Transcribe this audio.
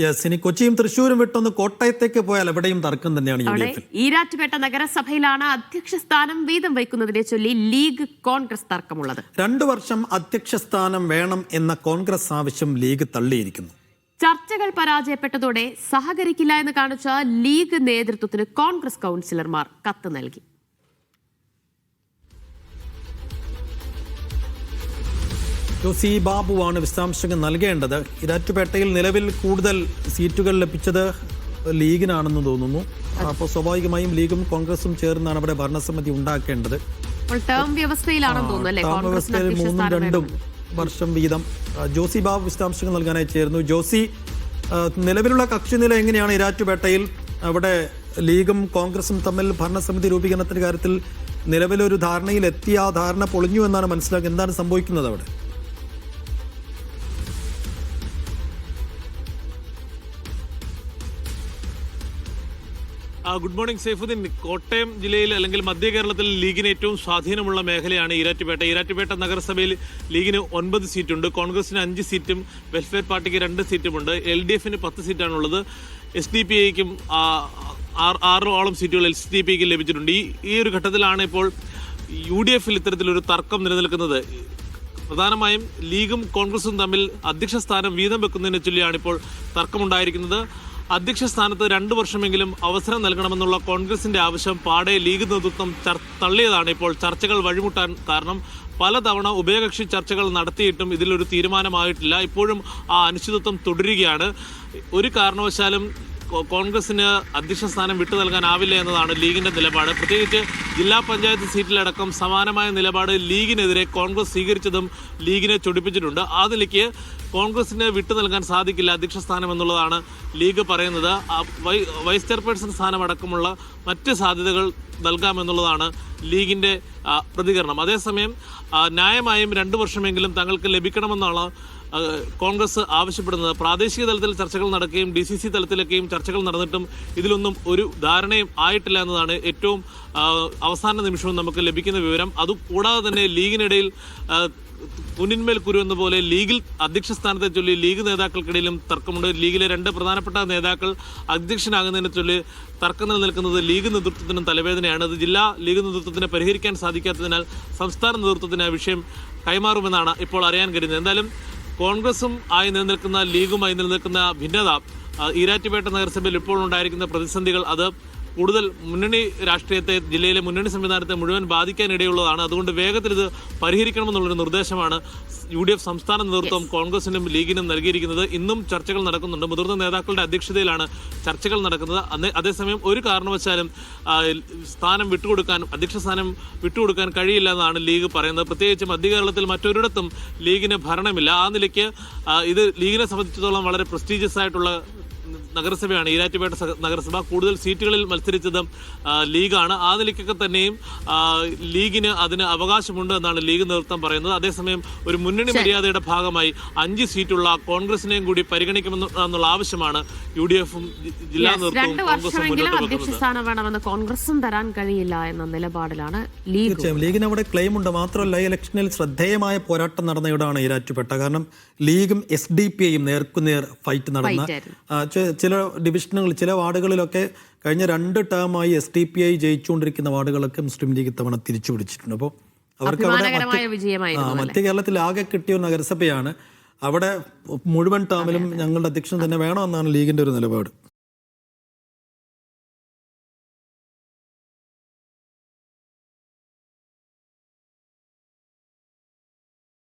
Yes ഇനി കൊച്ചിയും തൃശ്ശൂരും വിട്ടൊന്ന് കോട്ടയത്തേക്ക് പോയാൽ എവിടെയും തർക്കം തന്നെയാണ് യു ഡി എഫിൽ. ഈരാറ്റുപേട്ട നഗരസഭയിലാണ് അധ്യക്ഷ സ്ഥാനം വീതം വയ്ക്കുന്നതിനെ ചൊല്ലി ലീഗ് കോൺഗ്രസ് തർക്കമുള്ളത്. രണ്ടു വർഷം അധ്യക്ഷ സ്ഥാനം വേണം എന്ന കോൺഗ്രസ് ആവശ്യം ലീഗ് തള്ളിയിരിക്കുന്നു. ചർച്ചകൾ പരാജയപ്പെട്ടതോടെ സഹകരിക്കില്ല എന്ന് കാണിച്ച ലീഗ് നേതൃത്വത്തിന് കോൺഗ്രസ് കൗൺസിലർമാർ കത്ത് നൽകി. ജോസി ബാബുവാണ് വിശദാംശങ്ങൾ നൽകേണ്ടത്. ഇരാറ്റുപേട്ടയിൽ നിലവിൽ കൂടുതൽ സീറ്റുകൾ ലഭിച്ചത് ലീഗിനാണെന്ന് തോന്നുന്നു. അപ്പോൾ സ്വാഭാവികമായും ലീഗും കോൺഗ്രസും ചേർന്നാണ് അവിടെ ഭരണസമിതി ഉണ്ടാക്കേണ്ടത്. വ്യവസ്ഥയിൽ മൂന്നും രണ്ടും. വർഷം വീതം. ജോസി ബാബു വിശദാംശങ്ങൾ നൽകാനായി ചേർന്നു ജോസി നിലവിലുള്ള കക്ഷി നില എങ്ങനെയാണ് ഇരാറ്റുപേട്ടയിൽ? അവിടെ ലീഗും കോൺഗ്രസും തമ്മിൽ ഭരണസമിതി രൂപീകരണത്തിന്റെ കാര്യത്തിൽ നിലവിലൊരു ധാരണയിൽ എത്തിയ ആ ധാരണ പൊളിഞ്ഞു എന്നാണ് മനസ്സിലാക്കുക എന്താണ് സംഭവിക്കുന്നത് അവിടെ? Good morning Saifuddin. കോട്ടയം ജില്ലയിൽ അല്ലെങ്കിൽ മധ്യ കേരളത്തിൽ ലീഗിന് ഏറ്റവും സ്വാധീനമുള്ള മേഖലയാണ് ഈരാറ്റുപേട്ട. ഈരാറ്റുപേട്ട നഗരസഭയിൽ ലീഗിന് ഒൻപത് സീറ്റുണ്ട്. കോൺഗ്രസിന് അഞ്ച് സീറ്റും വെൽഫെയർ പാർട്ടിക്ക് രണ്ട് സീറ്റുമുണ്ട്. എൽ ഡി എഫിന് പത്ത് സീറ്റാണുള്ളത്. എസ് ഡി പി ഐക്കും ആറോളം സീറ്റുകൾ എസ് ഡി പിക്ക് ലഭിച്ചിട്ടുണ്ട്. ഈ ഈ ഒരു ഘട്ടത്തിലാണ് ഇപ്പോൾ യു ഡി എഫിൽ ഇത്തരത്തിലൊരു തർക്കം നിലനിൽക്കുന്നത്. പ്രധാനമായും ലീഗും കോൺഗ്രസും തമ്മിൽ അധ്യക്ഷ സ്ഥാനം വീതം വെക്കുന്നതിനെ ചൊല്ലിയാണ് ഇപ്പോൾ തർക്കമുണ്ടായിരിക്കുന്നത്. അധ്യക്ഷ സ്ഥാനത്ത് രണ്ടു വർഷമെങ്കിലും അവസരം നൽകണമെന്നുള്ള കോൺഗ്രസിന്റെ ആവശ്യം പാടെ ലീഗ് നേതൃത്വം തള്ളിയതാണ് ഇപ്പോൾ ചർച്ചകൾ വഴിമുട്ടാൻ കാരണം പലതവണ ഉഭയകക്ഷി ചർച്ചകൾ നടത്തിയിട്ടും ഇതിലൊരു തീരുമാനമായിട്ടില്ല. ഇപ്പോഴും ആ അനിശ്ചിതത്വം തുടരുകയാണ്. ഒരു കാരണവശാലും കോൺഗ്രസിന് അധ്യക്ഷ സ്ഥാനം വിട്ടു നൽകാനാവില്ല എന്നതാണ് ലീഗിന്റെ നിലപാട്. പ്രത്യേകിച്ച് ജില്ലാ പഞ്ചായത്ത് സീറ്റിലടക്കം സമാനമായ നിലപാട് ലീഗിനെതിരെ കോൺഗ്രസ് സ്വീകരിച്ചതും ലീഗിനെ ചൊടിപ്പിച്ചിട്ടുണ്ട്. ആ നിലയ്ക്ക് കോൺഗ്രസിന് വിട്ടു നൽകാൻ സാധിക്കില്ല അധ്യക്ഷ സ്ഥാനം എന്നുള്ളതാണ് ലീഗ് പറയുന്നത്. വൈസ് ചെയർപേഴ്സൺ സ്ഥാനമടക്കമുള്ള മറ്റ് സാധ്യതകൾ നൽകാമെന്നുള്ളതാണ് ലീഗിന്റെ പ്രതികരണം. അതേസമയം ന്യായമായും രണ്ടു വർഷമെങ്കിലും തങ്ങൾക്ക് ലഭിക്കണമെന്നാണ് ആ, കോൺഗ്രസ് ആവശ്യപ്പെടുന്നത്. പ്രാദേശിക തലത്തിൽ ചർച്ചകൾ നടക്കുകയും ഡി സി സി തലത്തിലൊക്കെയും ചർച്ചകൾ നടന്നിട്ടും ഇതിലൊന്നും ഒരു ധാരണയും ആയിട്ടില്ല എന്നതാണ് ഏറ്റവും അവസാന നിമിഷവും നമുക്ക് ലഭിക്കുന്ന വിവരം. അതുകൂടാതെ തന്നെ ലീഗിനിടയിൽ കുന്നിന്മേൽ കുരു എന്ന പോലെ ലീഗിൽ അധ്യക്ഷ സ്ഥാനത്തെ ചൊല്ലി ലീഗ് നേതാക്കൾക്കിടയിലും തർക്കമുണ്ട്. ലീഗിലെ രണ്ട് പ്രധാനപ്പെട്ട നേതാക്കൾ അധ്യക്ഷനാകുന്നതിനെ ചൊല്ലി തർക്കം നിലനിൽക്കുന്നത് ലീഗ് നേതൃത്വത്തിനും തലവേദനയാണ്. അത് ജില്ലാ ലീഗ് നേതൃത്വത്തിന് പരിഹരിക്കാൻ സാധിക്കാത്തതിനാൽ സംസ്ഥാന നേതൃത്വത്തിന് ആ വിഷയം കൈമാറുമെന്നാണ് ഇപ്പോൾ അറിയാൻ കഴിയുന്നത്. എന്തായാലും കോൺഗ്രസും ആയി നിലനിൽക്കുന്ന ലീഗുമായി നിലനിൽക്കുന്ന ഭിന്നത ഈരാറ്റുപേട്ട നഗരസഭയിൽ ഇപ്പോൾ ഉണ്ടായിരിക്കുന്ന പ്രതിസന്ധികൾ അത് കൂടുതൽ മുന്നണി രാഷ്ട്രീയത്തെ ജില്ലയിലെ മുന്നണി സംവിധാനത്തെ മുഴുവൻ ബാധിക്കാനിടയുള്ളതാണ്. അതുകൊണ്ട് വേഗത്തിൽ ഇത് പരിഹരിക്കണമെന്നുള്ളൊരു നിർദ്ദേശമാണ് യു ഡി എഫ് സംസ്ഥാന നേതൃത്വം കോൺഗ്രസിനും ലീഗിനും നൽകിയിരിക്കുന്നത്. ഇന്നും ചർച്ചകൾ നടക്കുന്നുണ്ട്. മുതിർന്ന നേതാക്കളുടെ അധ്യക്ഷതയിലാണ് ചർച്ചകൾ നടക്കുന്നത്. അതേസമയം ഒരു കാരണവശാലും സ്ഥാനം വിട്ടുകൊടുക്കാൻ അധ്യക്ഷ സ്ഥാനം വിട്ടുകൊടുക്കാൻ കഴിയില്ല എന്നാണ് ലീഗ് പറയുന്നത്. പ്രത്യേകിച്ച് മധ്യ കേരളത്തിൽ മറ്റൊരിടത്തും ലീഗിന് ഭരണമില്ല. ആ നിലയ്ക്ക് ഇത് ലീഗിനെ സംബന്ധിച്ചിടത്തോളം വളരെ പ്രസ്റ്റീജിയസ് ആയിട്ടുള്ള നഗരസഭയാണ്. ഈരാറ്റുപേട്ട നഗരസഭ കൂടുതൽ സീറ്റുകളിൽ മത്സരിച്ചത് ലീഗാണ്. ആ നിലയ്ക്കൊക്കെ തന്നെയും ലീഗിന് അതിന് അവകാശമുണ്ട് എന്നാണ് ലീഗ് നേതൃത്വം പറയുന്നത്. അതേസമയം ഒരു മുന്നണി മര്യാദയുടെ ഭാഗമായി അഞ്ച് സീറ്റുള്ള കോൺഗ്രസിനെയും കൂടി പരിഗണിക്കുമെന്നുള്ള ആവശ്യമാണ് യു ഡി എഫും ജില്ലാ നേതൃത്വം നേതൃത്വവും കോൺഗ്രസും തരാൻ കഴിയില്ല എന്ന നിലപാടിലാണ് ലീഗ്. തീർച്ചയായും. ലീഗിന് അവിടെ ക്ലെയിം ഉണ്ട്. മാത്രമല്ല ഈ ഇലക്ഷനിൽ ശ്രദ്ധേയമായ പോരാട്ടം നടന്ന ഇവിടാണ് ഈരാറ്റുപേട്ട. കാരണം ലീഗും എസ് ഡി പി ഐയും നേർക്കുനേർ ഫൈറ്റ് നടന്ന ചില ഡിവിഷനുകൾ ചില വാർഡുകളിലൊക്കെ കഴിഞ്ഞ രണ്ട് ടേമായി എസ് ഡി പി ഐ ജയിച്ചുകൊണ്ടിരിക്കുന്ന വാർഡുകളൊക്കെ മുസ്ലിം ലീഗ് ഇത്തവണ തിരിച്ചു പിടിച്ചിട്ടുണ്ട്. അപ്പോൾ അവർക്ക് അവിടെ മധ്യ കേരളത്തിൽ ആകെ കിട്ടിയ ഒരു നഗരസഭയാണ്. അവിടെ മുഴുവൻ ടേമിലും ഞങ്ങളുടെ അധ്യക്ഷൻ തന്നെ വേണമെന്നാണ് ലീഗിന്റെ ഒരു നിലപാട്.